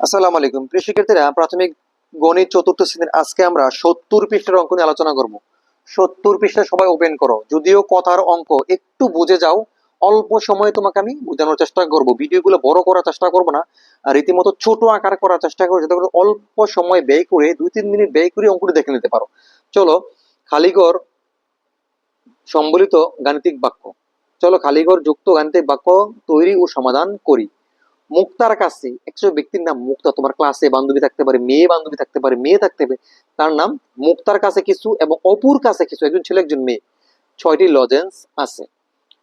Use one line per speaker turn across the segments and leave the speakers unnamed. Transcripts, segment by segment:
আসসালামু আলাইকুম। প্রিয় শিক্ষার্থীরা, প্রাথমিক গণিত চতুর্থ শ্রেণির আজকে আমরা সত্তর পৃষ্ঠার অঙ্ক নিয়ে আলোচনা করব। সত্তর পৃষ্ঠা সবাই ওপেন করো। যদিও কথার অঙ্ক একটু বুঝে যাও, অল্প সময়ে তোমাকে আমি বোঝানোর চেষ্টা করব। ভিডিওগুলো বড় করার চেষ্টা করব না, আর রীতিমতো ছোট আকার করার চেষ্টা করব, যাতে অল্প সময় ব্যয় করে দুই তিন মিনিট ব্যয় করে অঙ্কটি দেখে নিতে পারো। চলো খালিগর সম্বলিত গাণিতিক বাক্য। চলো খালিগর যুক্ত গাণিতিক বাক্য তৈরি ও সমাধান করি। মুক্তার কাছে একজন ব্যক্তির নাম মুক্তা, তোমার ক্লাসে বান্ধবী থাকতে পারে, মেয়ে বান্ধবী থাকতে পারে, মেয়ে থাকতে পারে, তার নাম মুক্তার কাছে কিছু এবং অপুর কাছে কিছু, একজন ছেলে, একজন মেয়ে, ছয়টি লজেন্স আছে।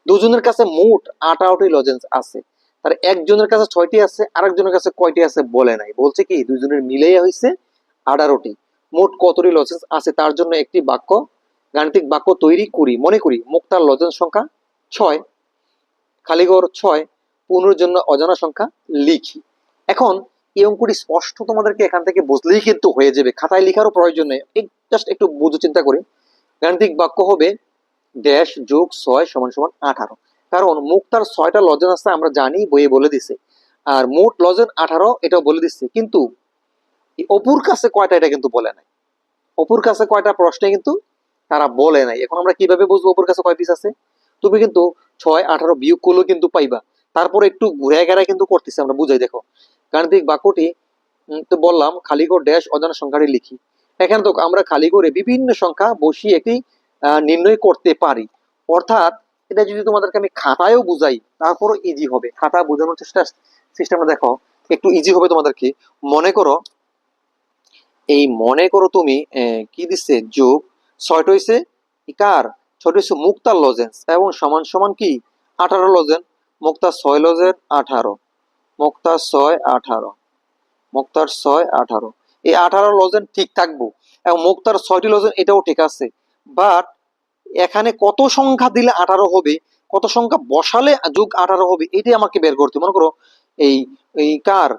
দুজনের কাছে মোট আঠারোটি লজেন্স আছে। তার একজনের কাছে ছয়টি আছে, আরেকজনের কাছে কয়টি আছে বলে নাই। বলছে কি দুজনের মিলেই হয়েছে আঠারোটি। মোট কতটি লজেন্স আছে, তার জন্য একটি বাক্য, গাণিতিক বাক্য তৈরি করি, মনে করি, মুক্তার লজেন্স সংখ্যা ছয়, খালিগড় ছয় পনেরোর জন্য অজানা সংখ্যা লিখি। এখন এই অঙ্কটি স্পষ্ট তোমাদেরকে এখান থেকে বুঝলেই কিন্তু হয়ে যাবে। খাতায় লেখারও প্রয়োজন নেই। জাস্ট একটু বুঝে চিন্তা করি। গাণিতিক বাক্য হবে ড্যাশ যোগ ছয় সমান সমান আঠারো। কারণ মুক্তার ছয়টা লজেন আছে আমরা জানি, বইয়ে বলে দিছে। আর মোট লজেন আঠারো, এটাও বলে দিচ্ছে কিন্তু অপুর কাছে কয়টা এটা কিন্তু বলে নাই। অপুর কাছে কয়টা প্রশ্নে কিন্তু তারা বলে নাই। এখন আমরা কীভাবে বুঝব অপুর কাছে কয় পিস আছে? তুমি কিন্তু ছয়, আঠারো বিয়োগ করলেও কিন্তু পাইবা। তারপরে একটু ঘুরে গেড়ায় কিন্তু করতেছি, আমরা বুঝাই দেখো। গাণিতিক বাক্যটি তো বললাম, খালি করে ড্যাশ অজানা সংখ্যাটি লিখি। এখানে তো আমরা খালি করে বিভিন্ন সংখ্যা বসিয়ে একটি নির্ণয় করতে পারি। অর্থাৎ, এটা যদি তোমাদেরকে আমি খাতায়ও বুঝাই, তারপরও ইজি হবে। খাতা বোঝানোর চেষ্টা সিস্টেমটা দেখো, একটু ইজি হবে তোমাদেরকে। মনে করো, এই মনে করো তুমি কি দিচ্ছে যোগ, ছয়টা হয়েছে কার? ছয়টা হয়েছে মুক্তার লজেন্স এবং সমান সমান কি? আঠারো লজেন্স মুক্তার ছয় লজের আঠারো। মুক্তার ছয় আঠারো। মুক্তার ছয় আঠারো। এই আঠারো লজেন ঠিক থাকব। এবং মুক্তার ছয়টি লজেন এটাও ঠিক আছে। বাট এখানে কত সংখ্যা দিলে আঠারো হবে, কত সংখ্যা বসালে যোগ আঠারো হবে, এটাই আমাকে বের করতে মনে করো, এই এই কার?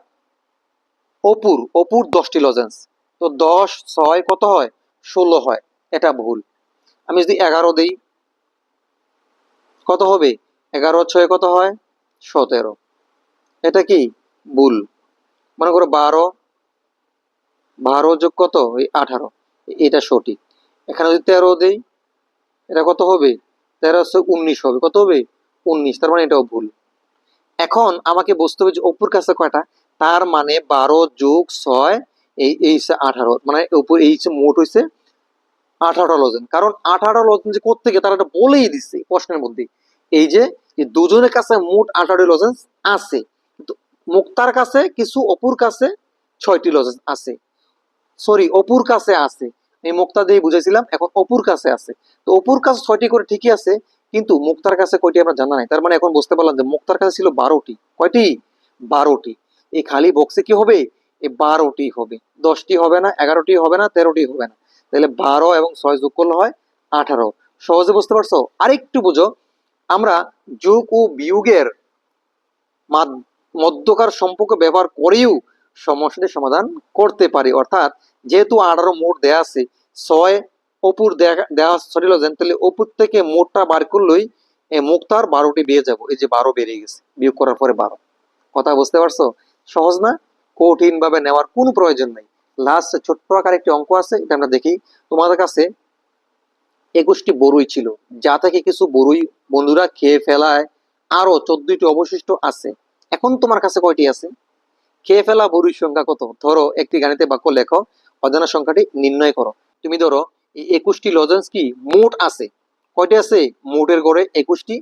অপুর। অপুর দশটি লজেন্স। তো দশ, ছয় কত হয়? ষোলো হয়। এটা ভুল। আমি যদি এগারো দিই, কত হবে? এগারো ছয় কত হয়? সতেরো। এটা কি? ভুল। মনে করো বারো বারো যোগ কত? ওই আঠারো। এটা সঠিক। এখানে যদি তেরো দেই, এটা কত হবে? তেরো উনিশ হবে। কত হবে? উনিশ। তার মানে এটাও ভুল। এখন আমাকে বুঝতে হবে যে অপুর কাছে কয়টা? তার মানে বারো যোগ ছয়, এই এই আঠারো। মানে উপর এই মোট হচ্ছে আঠারোটা লজেন। কারণ আঠারোটা লজেন যে কোথেকে তারা এটা বলেই দিচ্ছে প্রশ্নের মধ্যে। এই যে দুজনের কাছে মোট আঠারোটি লজেন্স আছে। মুক্তার কাছে কিছু, অপুর কাছে ছয়টি লজেন্স আছে। সরি অপুর কাছে আছে। এই মুক্তা দিয়ে বুঝেছিলাম এখন অপুর কাছে আছে। তো অপুর কাছে ছয়টি করে ঠিকই আছে, কিন্তু মুক্তার কাছে কয়টি আমরা জানা নাই। তার মানে এখন বুঝতে পারলাম যে মুক্তার কাছে ছিল বারোটি। কয়টি? বারোটি। এই খালি বক্সে কি হবে? এই বারোটি হবে। দশটি হবে না, এগারোটি হবে না, তেরোটি হবে না। তাহলে বারো এবং ছয় যোগ করলে হয় আঠারো। সহজে বুঝতে পারছ? আরেকটু বুঝো। আমরা যোগ ও বিয়োগের মধ্যকার সম্পর্ক ব্যবহার করেও সমস্যাটি সমাধান করতে পারি। অর্থাৎ যেহেতু আঠারো মোট দেয়া আছে, ছয় অপুর দেয়া- দেওয়া সরি লজেন তাহলে অপুর থেকে মোটটা বার করলেই এ মুক্তার বারোটি বেয়ে যাব। এই যে বারো বেরিয়ে গেছে, বিয়োগ করার পরে বারো। কথা বুঝতে পারছ? সহজ না? কঠিন ভাবে নেওয়ার কোনো প্রয়োজন নাই। লাস্ট ছোট্ট আকার একটি অঙ্ক আছে, এটা আমরা দেখি। তোমাদের কাছে একুশটি বড়ই ছিল। যা থেকে কিছু বড়ই বন্ধুরা খেয়ে ফেলায়। আরও চোদ্দটি অবশিষ্ট আছে। এখন তোমার কাছে কয়টি আছে? খেয়ে ফেলা বড়ির সংখ্যা কত? ধরো, একটি গাণিতে বাক্য লেখো, অজানা সংখ্যাটি নির্ণয় করো। তুমি ধরো, এই একুশটি লজেন্স কি মোট আছে? কয়টি আছে? মোটের গড়ে একুশটি।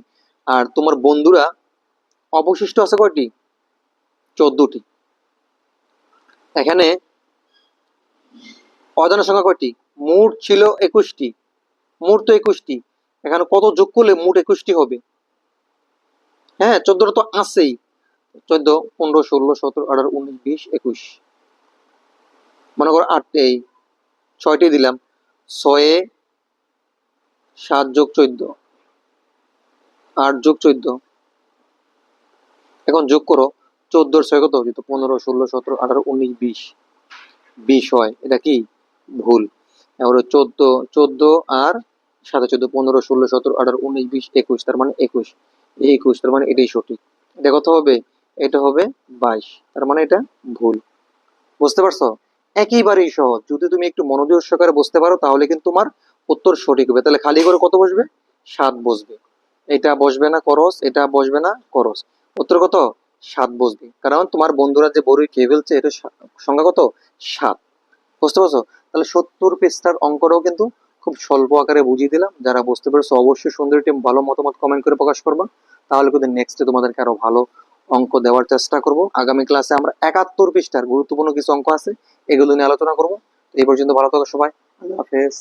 আর তোমার বন্ধুরা, অবশিষ্ট আছে কয়টি? চোদ্দটি এখানে অজানা সংখ্যা কয়টি? মোট ছিল একুশটি। মোট তো একুশটি। এখানে কত যোগ করলে মোট একুশটি হবে? হ্যাঁ চোদ্দটা তো আছেই। চোদ্দ, পনেরো, ষোলো, সতেরো, আঠারো, উনিশ, বিশ, একুশ। মনে করো আট এই। ছয়টি দিলাম। ছয়ে সাত যোগ চোদ্দ। আট যোগ চোদ্দ। এখন যোগ করো। চোদ্দোর ছয় কত হচ্ছে? পনেরো, ষোলো, সতেরো, আঠারো, উনিশ, বিশ। বিশ হয়। এটা কি? ভুল। এবার চোদ্দ চোদ্দ আর সাথে চোদ্দ পনেরো ষোলো সতেরো আঠারো উনিশ বিশ একুশ, তার মানে একুশ। এই একুশ, তার মানে এটাই সঠিক। এটা কত হবে? এটা হবে বাইশ, তার মানে এটা ভুল। বুঝতে পারছ? একেবারেই সহজ। যদি তুমি একটু মনোযোগ সহকারে বুঝতে পারো, তাহলে কিন্তু তোমার উত্তর সঠিক হবে। তাহলে খালি করে কত বসবে? সাত বসবে। এটা বসবে না করস, এটা বসবে না করস। উত্তর কত? সাত বসবে। কারণ তোমার বন্ধুরা যে বড়ই খেয়ে ফেলছে এটা সংখ্যা কত? সাত। বুঝতে পারছ? তাহলে সত্তর পৃষ্ঠার অঙ্কটাও কিন্তু খুব স্বল্প আকারে বুঝিয়ে দিলাম। যারা বুঝতে পেরেছ অবশ্যই সুন্দর একটি ভালো মতামত কমেন্ট করে প্রকাশ করবা। তাহলে কিন্তু নেক্সটে তোমাদেরকে আরও ভালো অঙ্ক দেওয়ার চেষ্টা করব। আগামী ক্লাসে আমরা একাত্তর পৃষ্ঠার গুরুত্বপূর্ণ কিছু অঙ্ক আছে, এগুলো নিয়ে আলোচনা করব। এই পর্যন্ত ভালো থাকো সবাই। আল্লাহ হাফেজ।